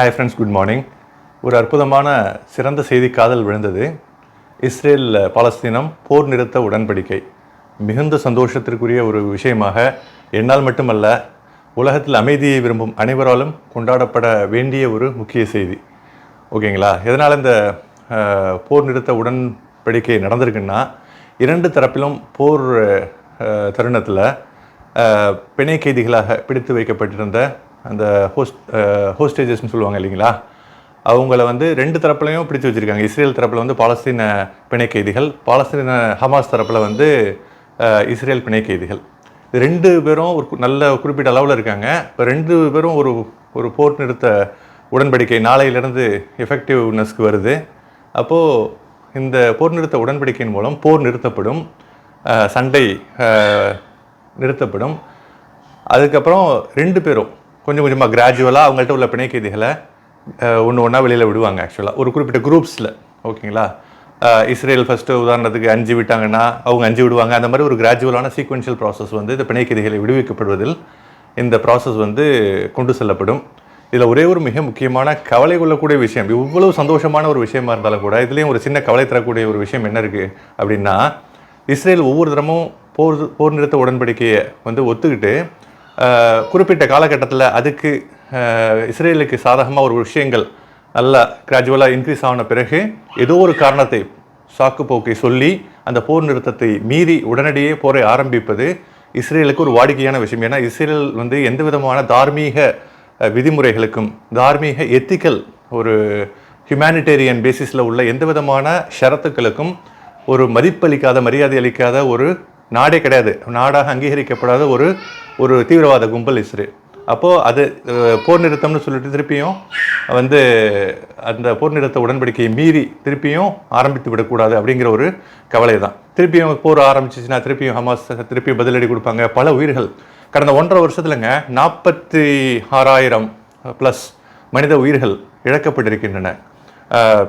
Hi friends good morning ஒரு அற்புதமான சிறந்த செய்தி காதல் விழுந்தது. இஸ்ரேல் பாலஸ்தீனம் போர் நிறுத்த உடன்படிக்கை. மிகுந்த சந்தோஷத்திற்குரிய ஒரு விஷயமாக என்னால் மட்டுமல்ல உலகத்தில் அமைதியை விரும்பும் அனைவராலும் கொண்டாடப்பட வேண்டிய ஒரு முக்கிய செய்தி. ஓகேங்களா? எதனால் இந்த போர் நிறுத்த உடன்படிக்கை நடந்திருக்குன்னா இரண்டு தரப்பிலும் போர் தருணத்தில் பிணை கைதிகளாக பிடித்து வைக்கப்பட்டிருந்த அந்த ஹோஸ்ட் ஹோஸ்டேஜஸ்னு சொல்லுவாங்க இல்லைங்களா? அவங்கள வந்து ரெண்டு தரப்புலையும் பிடிச்சு வச்சுருக்காங்க. இஸ்ரேல் தரப்பில் வந்து பாலஸ்தீன பிணை கைதிகள் பாலஸ்தீன ஹமாஸ் தரப்பில் வந்து இஸ்ரேல் பிணை கைதிகள். ரெண்டு பேரும் ஒரு நல்ல குறிப்பிட்ட அளவில் இருக்காங்க. இப்போ ரெண்டு பேரும் ஒரு ஒரு போர் நிறுத்த உடன்படிக்கை நாளையிலிருந்து எஃபெக்டிவ்னஸ்க்கு வருது. அப்போது இந்த போர் நிறுத்த உடன்படிக்கையின் மூலம் போர் நிறுத்தப்படும். சண்டை நிறுத்தப்படும். அதுக்கப்புறம் ரெண்டு பேரும் கொஞ்சம் கொஞ்சமாக கிராஜுவலாக அவங்கள்ட்ட உள்ள பிணைக்கைதிகளை ஒன்று ஒன்றா வெளியில் விடுவாங்க ஆக்சுவலாக ஒரு குறிப்பிட்ட குரூப்ஸில் ஓகேங்களா இஸ்ரேல் ஃபஸ்ட்டு உதாரணத்துக்கு அஞ்சு விட்டாங்கன்னா அவங்க அஞ்சு விடுவாங்க. அந்த மாதிரி ஒரு கிராஜுவலான சீக்வென்ஷியல் ப்ராசஸ் வந்து இந்த பிணைக்கைதிகளை விடுவிக்கப்படுவதில் இந்த ப்ராசஸ் வந்து கொண்டு செல்லப்படும். இதில் ஒரே ஒரு மிக முக்கியமான கவலை கொள்ளக்கூடிய விஷயம் இவ்வளவு சந்தோஷமான ஒரு விஷயமா இருந்தாலும் கூட இதுலேயும் ஒரு சின்ன கவலை தரக்கூடிய ஒரு விஷயம் என்ன இருக்குது அப்படின்னா இஸ்ரேல் ஒவ்வொரு தரமும் போர் போர் நிறுத்த உடன்படிக்கையை வந்து ஒத்துக்கிட்டு குறிப்பிட்ட காலகட்டத்தில் அதுக்கு இஸ்ரேலுக்கு சாதகமாக ஒரு விஷயங்கள் நல்லா கிராஜுவலாக இன்க்ரீஸ் ஆன பிறகு ஏதோ ஒரு காரணத்தை சாக்குப்போக்கை சொல்லி அந்த போர் நிறுத்தத்தை மீறி உடனடியே போரை ஆரம்பிப்பது இஸ்ரேலுக்கு ஒரு வாடிக்கையான விஷயம். ஏன்னா இஸ்ரேல் வந்து எந்த விதமான தார்மீக விதிமுறைகளுக்கும் தார்மீக எத்திக்கல் ஒரு ஹியூமானிட்டேரியன் பேசிஸில் உள்ள எந்த விதமான ஷரத்துக்களுக்கும் ஒரு மதிப்பளிக்காத மரியாதை அளிக்காத ஒரு நாடே கிடையாது. நாடாக அங்கீகரிக்கப்படாத ஒரு ஒரு தீவிரவாத கும்பல் இஸ்ரேல். அப்போது அது போர் நிறுத்தம்னு சொல்லிட்டு திருப்பியும் வந்து அந்த போர் நிறுத்த உடன்படிக்கையை மீறி திருப்பியும் ஆரம்பித்து விடக்கூடாது அப்படிங்கிற ஒரு கவலை தான் திருப்பியும் போர் ஆரம்பிச்சிச்சுன்னா திருப்பியும் ஹமாஸ் திருப்பியும் பதிலடி கொடுப்பாங்க. பல உயிர்கள். கடந்த ஒன்றரை வருஷத்துலங்க நாற்பத்தி ஆறாயிரம் ப்ளஸ் மனித உயிர்கள் இழக்கப்பட்டிருக்கின்றன.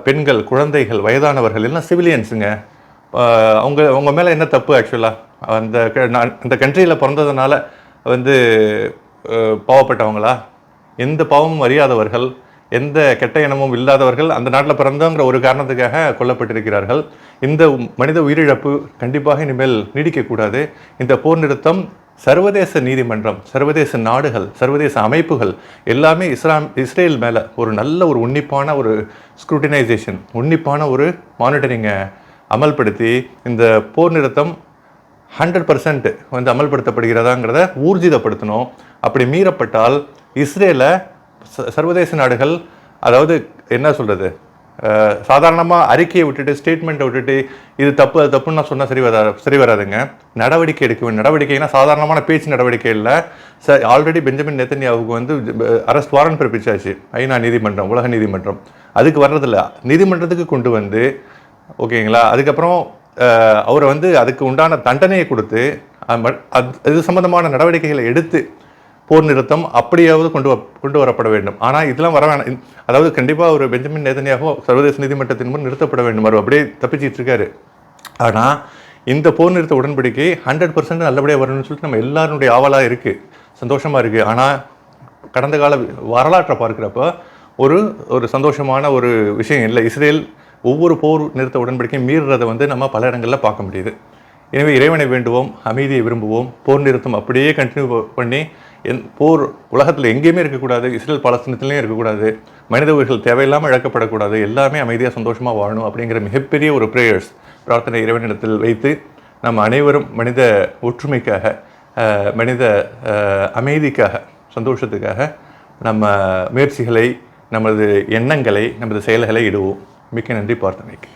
பெண்கள் குழந்தைகள் வயதானவர்கள் எல்லாம் சிவிலியன்ஸுங்க அவங்க அவங்க மேலே என்ன தப்பு ஆக்சுவலாக அந்த க- நான் அந்த கண்ட்ரியில் பிறந்ததுனால வந்து பாவப்பட்டவங்களா? எந்த பாவமும் அறியாதவர்கள் எந்த கெட்ட இனமும் இல்லாதவர்கள் அந்த நாட்டில் பிறந்தோங்கிற ஒரு காரணத்துக்காக கொல்லப்பட்டிருக்கிறார்கள். இந்த மனித உயிரிழப்பு கண்டிப்பாக இனிமேல் நீடிக்கக்கூடாது. இந்த போர் நிறுத்தம் சர்வதேச நீதிமன்றம் சர்வதேச நாடுகள் சர்வதேச அமைப்புகள் எல்லாமே இஸ்லாம் இஸ்ரேல் மேலே ஒரு நல்ல ஒரு உன்னிப்பான ஒரு ஸ்க்ரூட்டினைசேஷன் உன்னிப்பான ஒரு மானிட்டரிங்கை அமல்படுத்தி இந்த போர் நிறுத்தம் ஹண்ட்ரட் பர்சன்ட் வந்து அமல்படுத்தப்படுகிறதாங்கிறத ஊர்ஜிதப்படுத்தணும். அப்படி மீறப்பட்டால் இஸ்ரேலை ச- சர்வதேச நாடுகள் அதாவது என்ன சொல்கிறது சாதாரணமாக அறிக்கையை விட்டுட்டு ஸ்டேட்மெண்ட்டை விட்டுட்டு இது தப்பு அது தப்புன்னு நான் சொன்னால் சரி வரா சரி வராதுங்க. நடவடிக்கை எடுக்க வேண்டிய நடவடிக்கைனா சாதாரணமான பேச்சு நடவடிக்கை இல்லை. ச ஆல்ரெடி பெஞ்சமின் நெத்தன்யாவுக்கு வந்து அரெஸ்ட் வாரண்ட் பிறப்பிச்சாச்சு. ஐநா நீதிமன்றம் உலக நீதிமன்றம். அதுக்கு வர்றதில்ல. நீதிமன்றத்துக்கு கொண்டு வந்து ஓகேங்களா? அதுக்கப்புறம் அவரை வந்து அதுக்கு உண்டான தண்டனையை கொடுத்து அது இது சம்பந்தமான நடவடிக்கைகளை எடுத்து போர் நிறுத்தம் அப்படியாவது கொண்டு கொண்டு வரப்பட வேண்டும். ஆனால் இதெல்லாம் வர வேணாம். அதாவது கண்டிப்பாக ஒரு பெஞ்சமின் நேதனியாகவும் சர்வதேச நீதிமன்றத்தின் முன் நிறுத்தப்பட வேண்டும். அவர் அப்படியே தப்பிச்சிட்டு இருக்காரு. ஆனால் இந்த போர் நிறுத்த உடன்படிக்கை ஹண்ட்ரட் பர்சன்ட் நல்லபடியாக வரணும்னு சொல்லிட்டு நம்ம எல்லாருடைய ஆவலாக இருக்குது சந்தோஷமாக இருக்குது ஆனால் கடந்த கால வரலாற்றை பார்க்குறப்ப ஒரு ஒரு சந்தோஷமான ஒரு விஷயம் இல்லை. இஸ்ரேல் ஒவ்வொரு போர் நிறுத்த உடன்படிக்கையும் மீறுறதை வந்து நம்ம பல இடங்களில் பார்க்க முடியுது. எனவே இறைவனை வேண்டுவோம் அமைதியை விரும்புவோம் போர் நிறுத்தம் அப்படியே கண்டினியூ பண்ணி என் போர் உலகத்தில் எங்கேயுமே இருக்கக்கூடாது இஸ்ரேல் பாலஸ்தீனத்துலேயும் இருக்கக்கூடாது மனித உயிர்கள் தேவையில்லாமல் இழக்கப்படக்கூடாது எல்லாமே அமைதியாக சந்தோஷமாக வாழணும் அப்படிங்கிற மிகப்பெரிய ஒரு ப்ரேயர்ஸ் பிரார்த்தனை இறைவனிடத்தில் வைத்து நம்ம அனைவரும் மனித ஒற்றுமைக்காக மனித அமைதிக்காக சந்தோஷத்துக்காக நம்ம முயற்சிகளை நமது எண்ணங்களை நமது செயல்களை இடுவோம். மிக்க நன்றி பார்த்தனைக்கு